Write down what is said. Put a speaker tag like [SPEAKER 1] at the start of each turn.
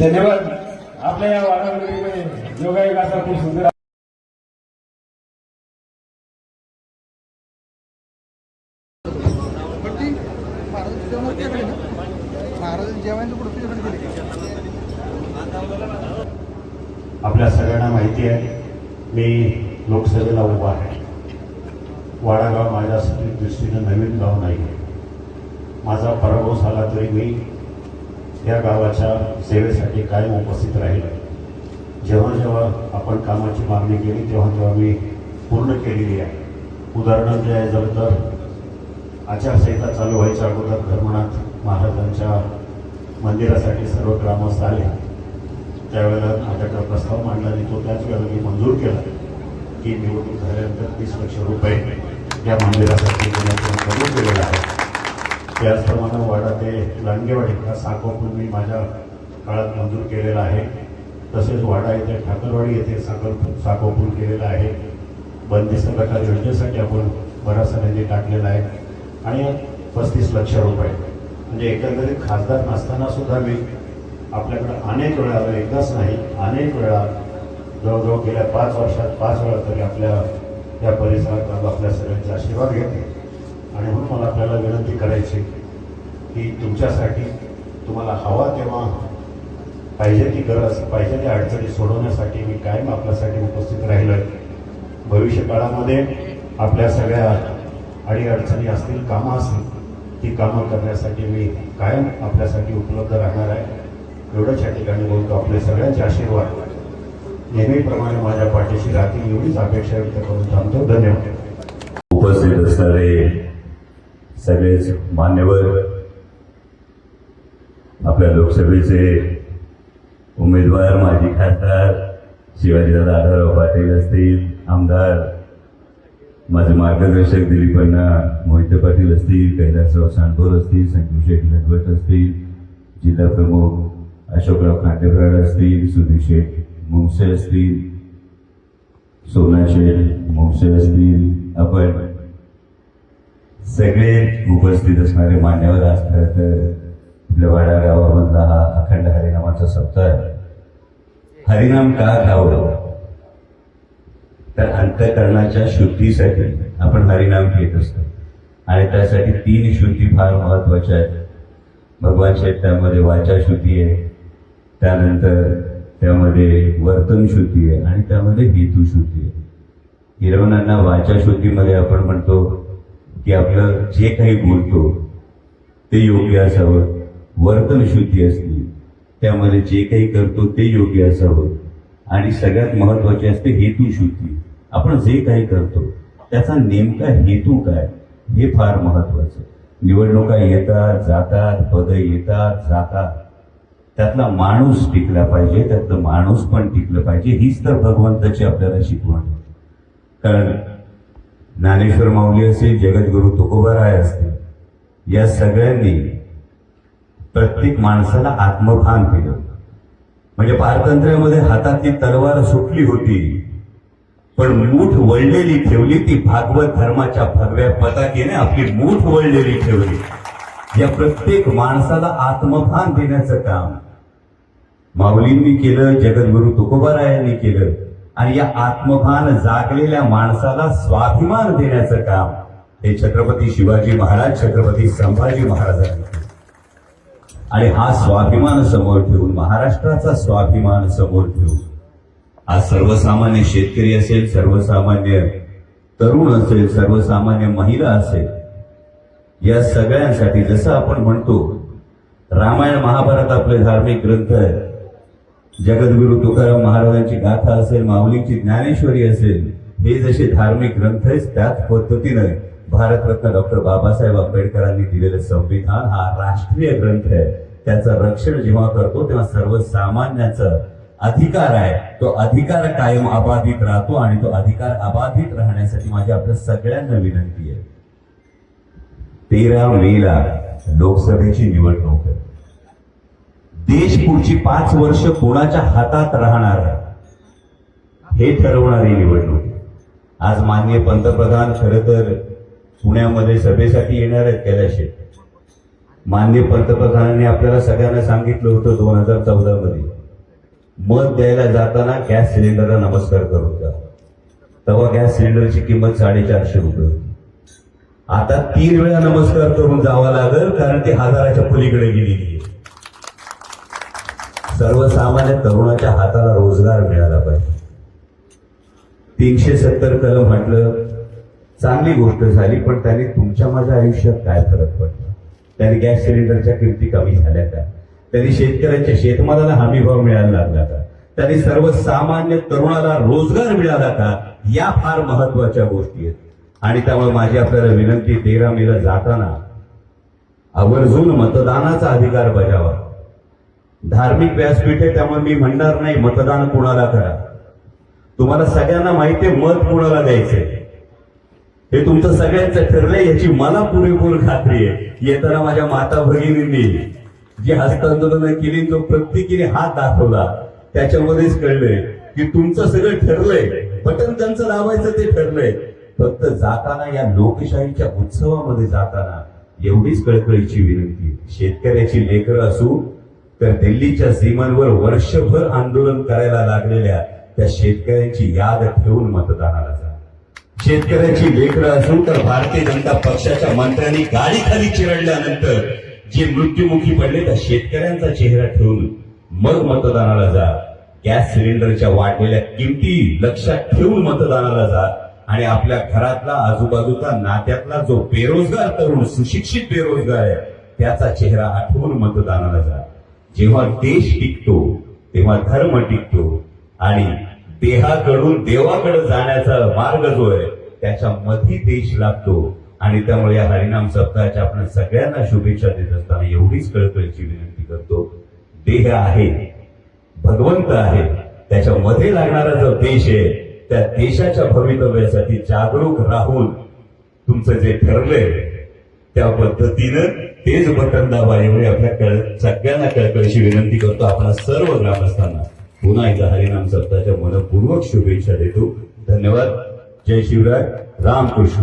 [SPEAKER 1] धन्यवाद. आपल्या या वातावरणामध्ये योगायोग असा खूप सुंदर
[SPEAKER 2] आपल्या सगळ्यांना माहिती आहे मी लोकसभेला उभा आहे. वाडागाव माझ्यासाठी दृष्टीनं नवीन गाव नाही आहे. माझा पराभव झाला तरी मी या गावाच्या सेवेसाठी कायम उपस्थित राहील. जेव्हा जेव्हा आपण कामाची मागणी केली तेव्हा तेव्हा मी पूर्ण केलेली आहे. उदाहरण द्यायचं तर आचारसंहिता चालू व्हायच्या अगोदर धर्मनाथ महाराजांच्या मंदिरासाठी सर्व ग्रामस्थ आले. त्यावेळेला माझ्याकडे प्रस्ताव मांडला आणि तो त्याच वेळेला मी मंजूर केला की निवडणूक झाल्यानंतर तीस लक्ष रुपये या मंदिरासाठी देण्याचं मंजूर केलेलं आहे. त्याचप्रमाणे वाडा ते लांडगेवाडी हा साखोपूल मी माझ्या काळात मंजूर केलेला आहे. तसेच वाडा येथे ठाकरवाडी येथे साखर साखोपूल केलेला आहे. बंदिस्त प्रकार योजनेसाठी आपण बराचसा निधी टाकलेला आहे. आणि पस्तीस लक्ष रुपये. म्हणजे एकंदरीत खासदार नसताना सुद्धा मी आपल्याकडे अनेक वेळा एकदाच नाही अनेक वेळा जवळजवळ गेल्या पाच वर्षात पाच वेळा तरी आपल्या या परिसरात आपल्या सगळ्यांचा आशीर्वाद घेते आणि म्हणून मला आपल्याला विनंती करायची की तुमच्यासाठी तुम्हाला हवा तेव्हा पाहिजे ती गरज पाहिजे त्या अडचणी सोडवण्यासाठी मी कायम आपल्यासाठी उपस्थित राहिलोय. भविष्य काळामध्ये आपल्या सगळ्या अडी अडचणी असतील कामं असतील ती कामं करण्यासाठी मी कायम आपल्यासाठी उपलब्ध राहणार आहे. एवढंच या ठिकाणी बोलतो. आपले सगळ्यांचे आशीर्वाद नेहमीप्रमाणे माझ्या पाठीशी राहतील एवढीच अपेक्षा व्यक्त करून थांबतो. धन्यवाद.
[SPEAKER 3] उपस्थित असणारे सगळेच मान्यवर. आपल्या लोकसभेचे उमेदवार माजी खासदार शिवाजीदादा आढळराव पाटील असतील आमदार माझे मार्गदर्शक दिलीपण्णा मोहिते पाटील असतील कैलासराव सांडोर असतील संजू शेठ लटवट असतील जिल्हा प्रमुख अशोकराव खांडेफराड असतील सुधीर शेठ मुंगसे असतील सोना शेठ मुंगसे असतील आपण सगळे उपस्थित असणारे मान्यवर असतात. आपल्या वाडा गावामधला हा अखंड हरिनामाचा सप्ताह आहे. हरिनाम का घ्यावं तर अंतकरणाच्या शुद्धीसाठी आपण हरिनाम घेत असतो. आणि त्यासाठी तीन शुद्धी फार महत्त्वाच्या आहेत. भगवान शेठ त्यामध्ये वाचा शुद्धी आहे. त्यानंतर त्यामध्ये वर्तन शुद्धी आहे. आणि त्यामध्ये हेतू शुद्धी आहे. हिरवणांना वाचा शुद्धीमध्ये आपण म्हणतो की आपलं जे काही बोलतो ते योग्य असावं. वर्तन शुद्धी असली त्यामध्ये जे काही करतो ते योग्य असावं. आणि सगळ्यात महत्त्वाचे असते हेतू शुद्धी. आपण जे काही करतो त्याचा नेमका हेतू काय हे फार महत्वाचं निवडणुका येतात जातात पद येतात जातात. त्यातला माणूस टिकला पाहिजे त्यातलं माणूस पण टिकलं पाहिजे हीच तर भगवंताची आपल्याला शिकवण. कारण ज्ञानेश्वर माऊली असेल जगद्गुरु तुकोबाराय असतील. या सगळ्यांनी प्रत्येक माणसाला आत्मभान केलं. म्हणजे पारतंत्र्यामध्ये हातातली तलवार सुटली होती पण मूठ वळलेली ठेवली ती भागवत धर्माच्या भगव्या पताकेने आपली मूठ वळलेली ठेवली. या प्रत्येक माणसाला आत्मभान देण्याचं काम माऊलींनी केलं जगद्गुरु तुकोबारायांनी केलं. आणि या आत्मभान जागलेल्या माणसाला स्वाभिमान देण्याचं काम हे छत्रपती शिवाजी महाराज छत्रपती संभाजी महाराजांनी आणि हा स्वाभिमान समोर ठेवून महाराष्ट्राचा स्वाभिमान समोर ठेवून आज सर्वसामान्य शेतकरी असेल सर्वसामान्य तरुण असेल सर्वसामान्य महिला असेल या सगळ्यांसाठी जसं आपण म्हणतो रामायण महाभारत आपले धार्मिक ग्रंथ आहेत जगद्गुरु तुकाराम महाराजांची गाथा असेल माऊलींची ज्ञानेश्वरी असेल हे जसे धार्मिक ग्रंथ आहेत त्याच पद्धतीनं भारतरत्न डॉक्टर बाबासाहेब आंबेडकरांनी दिलेलं संविधान हा राष्ट्रीय ग्रंथ आहे. त्याचं रक्षण जेव्हा करतो तेव्हा सर्वसामान्याचा अधिकार आहे. तो अधिकार कायम अबाधित राहतो आणि तो अधिकार अबाधित राहण्यासाठी माझी आपल्या सगळ्यांना विनंती आहे. तेरा मेला लोकसभेची निवडणूक आहे. देश पुढची पाच वर्ष कोणाच्या हातात राहणार? हे ठरवणारी निवडणूक. आज माननीय पंतप्रधान खरं तर पुण्यामध्ये सभेसाठी येणार आहेत कैलाशे माननीय पंतप्रधानांनी आपल्याला सगळ्यांना सांगितलं होतं दोन हजार चौदा मध्ये मत द्यायला जाताना गॅस सिलेंडरला नमस्कार करत होता. तेव्हा गॅस सिलेंडरची किंमत साडेचारशे रुपये आता तीन वेळा नमस्कार करून जावं लागेल कारण ती हजाराच्या पलीकडे गेलेली आहे. सर्वसामान्य तरुणाच्या हाताला रोजगार मिळाला पाहिजे. तीनशे सत्तर कलम म्हटलं चांगली गोष्ट झाली पण त्याने तुमच्या माझ्या आयुष्यात काय फरक पडला? त्याने गॅस सिलेंडरच्या किमती कमी झाल्या का? त्यांनी शेतकऱ्यांच्या शेतमालाला हमी भाव मिळायला लागला का? त्यांनी सर्वसामान्य तरुणाला रोजगार मिळाला का? या फार महत्त्वाच्या गोष्टी आहेत. आणि त्यामुळे माझी आपल्याला विनंती तेरा मेला जाताना आवर्जून मतदानाचा अधिकार बजावा. धार्मिक व्यासपीठ आहे त्यामुळे मी म्हणणार नाही मतदान कुणाला करा. तुम्हाला सगळ्यांना माहिती आहे मत कुणाला द्यायचंय? हे तुमचं सगळ्यांचं ठरलंय याची मला पुरेपूर खात्री आहे. येताना माझ्या माता भगिनींनी जी हस्तांदोलन केली जो प्रत्येकीने हात दाखवला त्याच्यामध्येच कळलंय की तुमचं सगळं ठरलंय. बटन त्यांचं लावायचं ते ठरलंय. फक्त जाताना या लोकशाहीच्या उत्सवामध्ये जाताना एवढीच कळकळीची विनंती. शेतकऱ्याची लेकरं असू तर दिल्लीच्या सीमांवर वर्षभर आंदोलन करायला लागलेल्या त्या शेतकऱ्यांची याद ठेवून मतदानाला जा. शेतकऱ्याची लेकरं असून तर भारतीय जनता पक्षाच्या मंत्र्यांनी गाडी खाली चिरडल्यानंतर जे मृत्यूमुखी पडले त्या शेतकऱ्यांचा चेहरा ठेवून मग मतदानाला जा. गॅस सिलेंडरच्या वाढलेल्या किमती लक्षात ठेवून मतदानाला जा. आणि आपल्या घरातला आजूबाजूचा नात्यातला जो बेरोजगार तरुण सुशिक्षित बेरोजगार आहे त्याचा चेहरा आठवून मतदानाला जा. जेव्हा देश टिकतो तेव्हा धर्म टिकतो आणि देहाकडून देवाकडे जाण्याचा मार्ग जो आहे त्याच्यामध्ये देश लागतो. आणि त्यामुळे या हरिनाम सप्ताहाच्या आपण सगळ्यांना शुभेच्छा देत असताना एवढीच कळकळीची विनंती करतो. देह आहे भगवंत आहे त्याच्यामध्ये लागणारा जो देश आहे त्या देशाच्या भवितव्यासाठी जागरूक राहून तुमचं जे ठरलंय त्या पद्धतीनं तेच बटन दाबा एवढी आपल्या कळ सगळ्यांना कळकळीची विनंती करतो आपण सर्व ग्रामस्थांना. पुन्हा एकदा हरिनाम सप्ताहाच्या मनपूर्वक शुभेच्छा देतो. धन्यवाद. जय शिवराय. रामकृष्ण